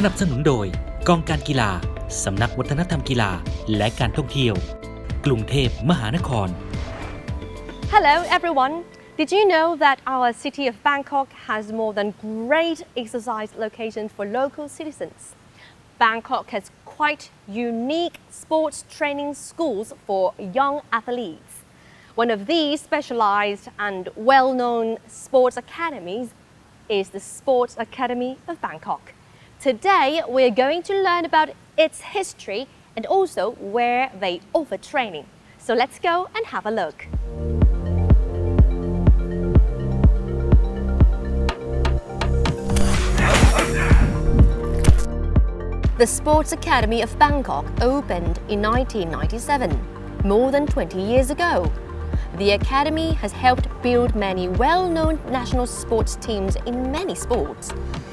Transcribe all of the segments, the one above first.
สนับสนุนโดย กองการกีฬา สำนักวัฒนธรรมกีฬา และการท่องเที่ยว กรุงเทพมหานคร Hello everyone. Did you know that our city of Bangkok has more than great exercise locations for local citizens? Bangkok has quite unique sports training schools for young athletes. One of these specialized and well-known sports academies is the Sports Academy of Bangkok. Today, we're going to learn about its history and also where they offer training. So let's go and have a look. The Sports Academy of Bangkok opened in 1997, more than 20 years ago. The academy has helped build many well known national sports teams in many sports.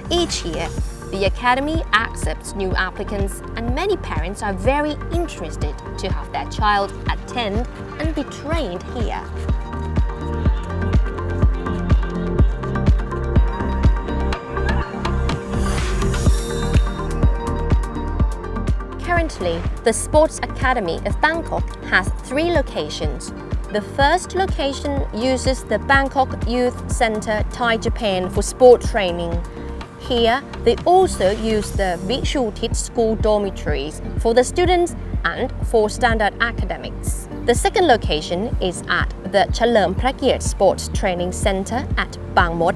Each year, the academy accepts new applicants, and many parents are very interested to have their child attend and be trained here. Currently, the Sports Academy of Bangkok has three locations. The first location uses the Bangkok Youth Center Thai Japan for sport training. Here, they also use the Vishutit school dormitories for the students and for standard academics. The second location is at the Chalerm Pragyet Sports Training Center at Bang Mot.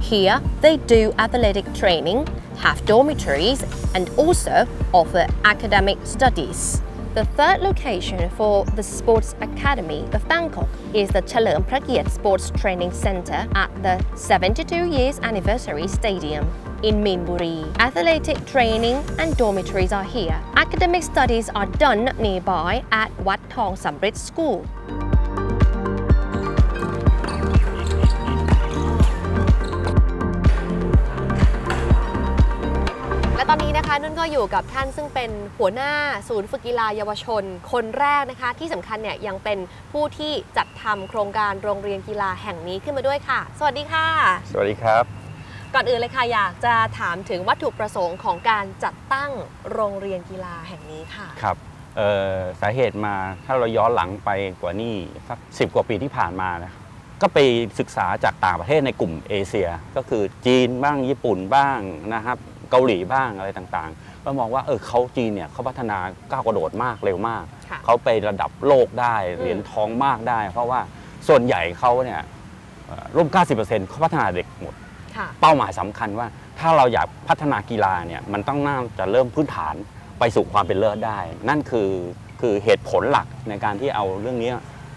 Here, they do athletic training, have dormitories, and also offer academic studies. The third location for the Sports Academy of Bangkok is the Chalerm Pragyet Sports Training Center at the 72 years anniversary stadium in Minburi. Athletic training and dormitories are here. Academic studies are done nearby at Wat Thong Samrit School. ตอนนี้นะคะนุ่นก็อยู่กับท่านซึ่งเป็นหัวหน้าศูนย์ฝึกกีฬาเยาวชน คนแรกนะคะ ที่สำคัญเนี่ยยังเป็นผู้ที่จัดทำโครงการโรงเรียนกีฬาแห่งนี้ขึ้นมาด้วยค่ะ สวัสดีค่ะ สวัสดีครับ ก่อนอื่นเลยค่ะอยากจะถามถึงวัตถุประสงค์ของการจัดตั้งโรงเรียนกีฬาแห่งนี้ค่ะครับเอ่อสาเหตุมาถ้าเราย้อนหลังไปกว่านี่สักสิกว่าปีที่ผ่านมานะก็ไปศึกษาจากต่างประเทศในกลุ่มเอเชีย ก็คือจีนบ้างญี่ปุ่นบ้างนะครับ เกาหลีบ้างอะไรต่างๆ ก็มองว่าเออเขาจีนเนี่ยเขาพัฒนาก้าวกระโดดมากเร็วมาก ค่ะ เขาไประดับโลกได้เหรียญทองมากได้ เพราะว่าส่วนใหญ่เขาเนี่ยเอ่อร่วม 90%เขาพัฒนาเด็กหมด ค่ะ เป้าหมายสำคัญว่าถ้าเราอยากพัฒนากีฬาเนี่ยมันต้องน่าจะเริ่มพื้นฐานไปสู่ความเป็นเลิศได้ นั่นคือคือเหตุผลหลักในการที่เอาเรื่องนี้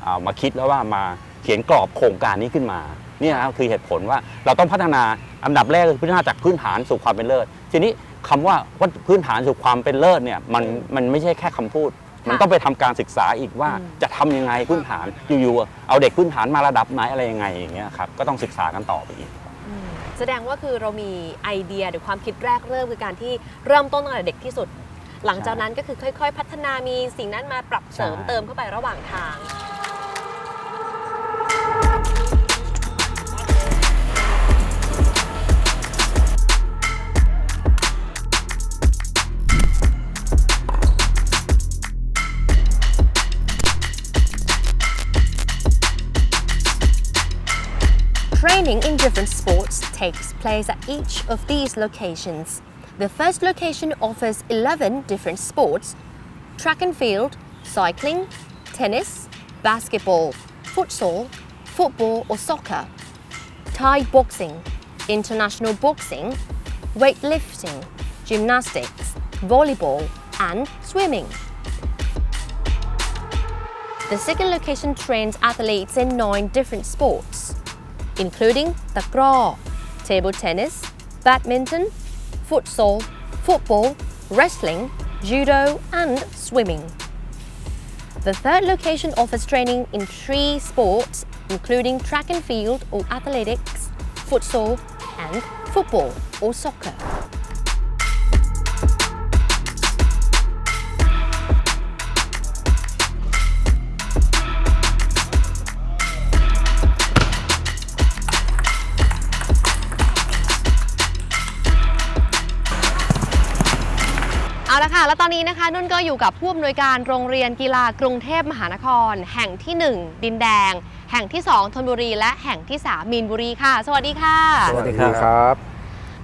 เอามาคิดแล้วว่ามาเขียนกรอบโครงการนี้ขึ้นมาเนี่ยนะครับคือเหตุผลว่าเราต้องพัฒนาอันดับแรกคือพัฒนาจากพื้นฐานสู่ความเป็นเลิศทีนี้คำว่าว่าพื้นฐานสู่ความเป็นเลิศเนี่ยมันมันไม่ใช่แค่คำพูด มันต้องไปทำการศึกษาอีกว่าอืมจะทำยังไงพื้นฐานอยู่ๆเอาเด็กพื้นฐานมาระดับไหนอะไรยังไงอย่างเงี้ยครับก็ต้องศึกษากันต่อไปอีกอืมแสดงว่าคือเรามีไอเดียหรือความคิดแรกเริ่มคือการที่เริ่มต้นตั้งแต่เด็กที่สุด หลังจากนั้นก็คือค่อย ๆ พัฒนามีสิ่งนั้นมาปรับเสริมใช่เติมเข้าไประหว่างทาง Training in different sports takes place at each of these locations. The first location offers 11 different sports track and field, cycling, tennis, basketball, futsal, football or soccer, Thai boxing, international boxing, weightlifting, gymnastics, volleyball, and swimming. The second location trains athletes in nine different sports, including takraw, table tennis, badminton, futsal, football, wrestling, judo, and swimming. The third location offers training in three sports, including track and field or athletics, futsal, and football or soccer. ละค่ะ แล้วตอนนี้นะคะ นุ่นก็อยู่กับผู้อำนวยการโรงเรียนกีฬากรุงเทพมหานคร แห่งที่ 1 ดินแดง แห่งที่2ธนบุรี และแห่งที่ 3 มีนบุรีค่ะ สวัสดีค่ะ สวัสดีครับ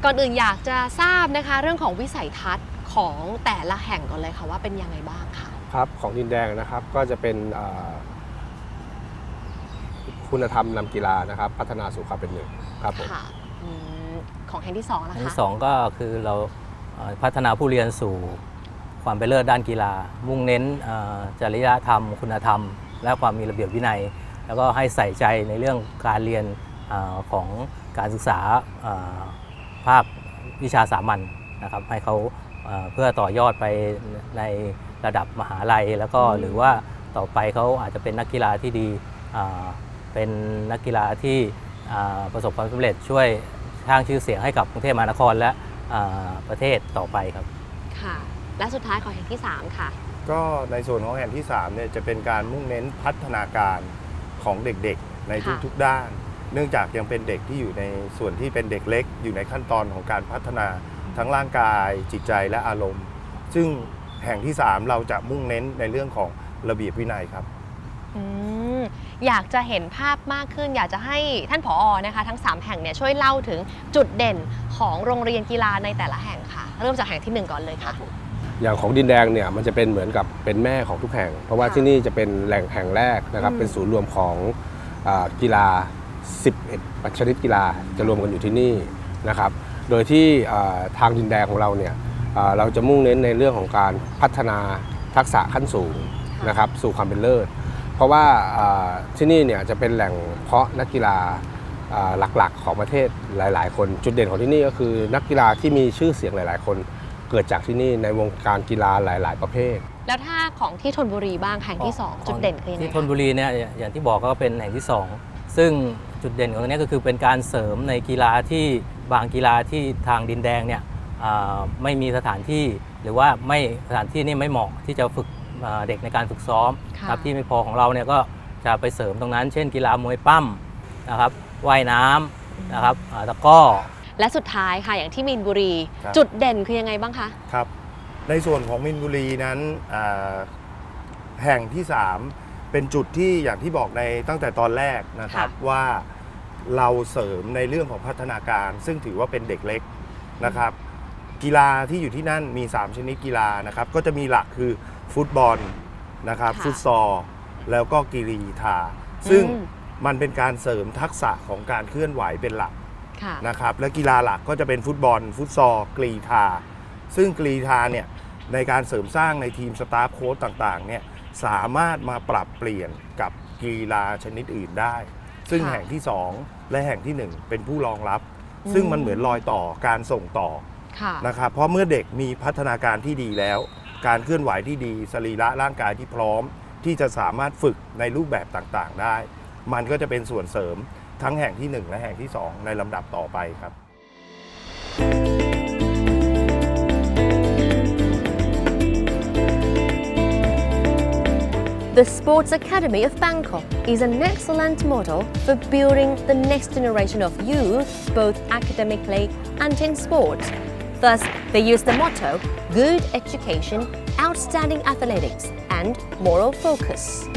ก่อนอื่นอยากจะทราบนะคะ เรื่องของวิสัยทัศน์ของแต่ละแห่งก่อนเลยค่ะว่าเป็นยังไงบ้างค่ะ ครับของดินแดงนะครับก็จะเป็นเอ่อคุณธรรมนำกีฬานะครับ พัฒนาสู่ความเป็นหนึ่งครับผมค่ะอืมของแห่งที่2นะอันคะที่สองก็คือเราเอ่อ พัฒนาผู้เรียนสู่ความเป็นเลิศด้านกีฬา มุ่งเน้นเอ่อจริยธรรม คุณธรรม และความมีระเบียบวินัย แล้วก็ให้ใส่ใจในเรื่องการเรียนเออของการศึกษาเอ่อภาควิชาสามัญนะครับ ให้เขาเอ่อเพื่อต่อยอดไปในระดับมหาลัย แล้วก็อืมหรือว่าต่อไปเขาอาจจะเป็นนักกีฬาที่ดีเอ่อเป็นนักกีฬาที่เอ่อประสบความสำเร็จช่วยสร้างชื่อเสียงให้กับกรุงเทพมหานครและเอ่อ ประเทศต่อไปครับ ค่ะ และสุดท้ายของแห่งที่ 3 ค่ะ ก็ในส่วนของแห่งที่3เนี่ยจะเป็นการมุ่งเน้นพัฒนาการของเด็กๆ ในค่ะทุกๆด้าน เนื่องจากยังเป็นเด็กที่อยู่ในส่วนที่เป็นเด็กเล็ก อยู่ในขั้นตอนของการพัฒนาทั้งร่างกาย จิตใจและอารมณ์ ซึ่งแห่งที่ 3 เราจะมุ่งเน้นในเรื่องของระเบียบวินัยครับ อืม อยากจะเห็นภาพมากขึ้น อยากจะให้ท่านผออนะคะ ทั้ง 3 แห่งเนี่ยช่วยเล่าถึงจุดเด่นของโรงเรียนกีฬาในแต่ละแห่งค่ะ เริ่มจากแห่งที่ 1 ก่อนเลยค่ะ อย่างของดินแดงเนี่ยมันจะเป็นเหมือนกับเป็นแม่ของทุกแห่ง เพราะว่าค่ะที่นี่จะเป็นแหล่งแห่งแรกนะครับอืม เป็นศูนย์รวมของอากีฬา 11 ชนิดกีฬาจะรวมกันอยู่ที่นี่นะครับ โดยที่อ่าทางดินแดงของเราเนี่ยอ่าเราจะมุ่งเน้นในเรื่องของการพัฒนาทักษะขั้นสูงนะครับสู่ความเป็นเลิศ เพราะว่าอ่าที่นี่เนี่ยจะเป็นแหล่งเพาะนักกีฬาอ่าหลักๆ ของประเทศหลาย ๆ คน จุดเด่นของที่นี่ก็คือ นักกีฬาที่มีชื่อเสียงหลาย ๆ คน เกิดจากที่นี่ในวงการกีฬาหลาย ๆ ประเภท แล้วถ้าของที่ธนบุรีบ้างแห่งที่ 2 จุดเด่นคือยังไงที่ธคะนบุรีเนี่ยอย่างที่บอกก็เป็นแห่งที่ 2 ซึ่งจุดเด่นของตรงนี้ก็คือเป็นการเสริมในกีฬาที่บางกีฬาที่ทางดินแดงเนี่ยอ่าไม่มีสถานที่หรือว่าไม่สถานที่นี่ไม่เหมาะที่จะฝึกอ่า เด็กในการฝึกซ้อมค่ะครับที่ไม่พอของเราเนี่ยก็จะไปเสริมตรงนั้น เช่น กีฬามวยปั้มนะครับว่ายน้ำนะครับอ่าตะกร้อและสุดท้ายค่ะอย่างที่มีนบุรี ครับ จุดเด่นคือยังไงบ้างคะ ครับ ในส่วนของมินบุรีนั้นอ่าแห่งที่ 3 เป็นจุดที่อย่างที่บอกในตั้งแต่ตอนแรกนะครับค่ะ ว่าเราเสริมในเรื่องของพัฒนาการ ซึ่งถือว่าเป็นเด็กเล็กนะครับ กีฬาที่อยู่ที่นั่นมี 3 ชนิดกีฬานะครับ ก็จะมีหลักคือ ฟุตบอลนะครับค่ะฟุตซอลแล้วก็กีรีทาซึ่งอืม มันเป็นการเสริมทักษะของการเคลื่อนไหวเป็นหลัก ค่ะนะครับและกีฬาหลักก็จะเป็นฟุตบอล ฟุตซอลกรีธา ซึ่งกรีธาเนี่ยในการเสริมสร้างในทีมสตาฟโค้ชต่างๆเนี่ยสามารถมาปรับเปลี่ยนกับกีฬาชนิดอื่นได้ ซึ่งค่ะแห่งที่ 2 และแห่งทีหนึ่1 เป็นผู้รองรับอืมซึ่งมันเหมือนรอยต่อการส่งต่อค่ะ นะครับเพราะเมื่อเด็กมีพัฒนาการที่ดีแล้ว การเคลื่อนไหวที่ดีสรีระร่างกายที่พร้อม ที่จะสามารถฝึกในรูปแบบต่างๆ ได้ มันก็จะเป็นส่วนเสริมทั้งแห่งที่ 1 และแห่งที่ 2 ในลำดับต่อไปครับ The Sports Academy of Bangkok is an excellent model for building the next generation of youth, both academically and in sports. Thus, they use the motto good education, outstanding athletics, and moral focus.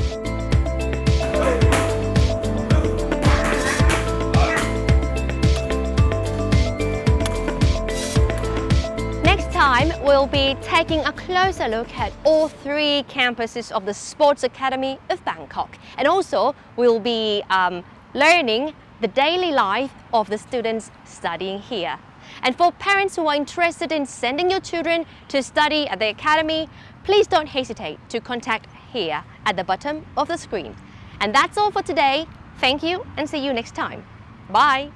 Next time, we'll be taking a closer look at all three campuses of the Sports Academy of Bangkok. And also, we'll be um, learning the daily life of the students studying here. And for parents who are interested in sending your children to study at the academy, please don't hesitate to contact here at the bottom of the screen. And that's all for today. Thank you and see you next time. Bye.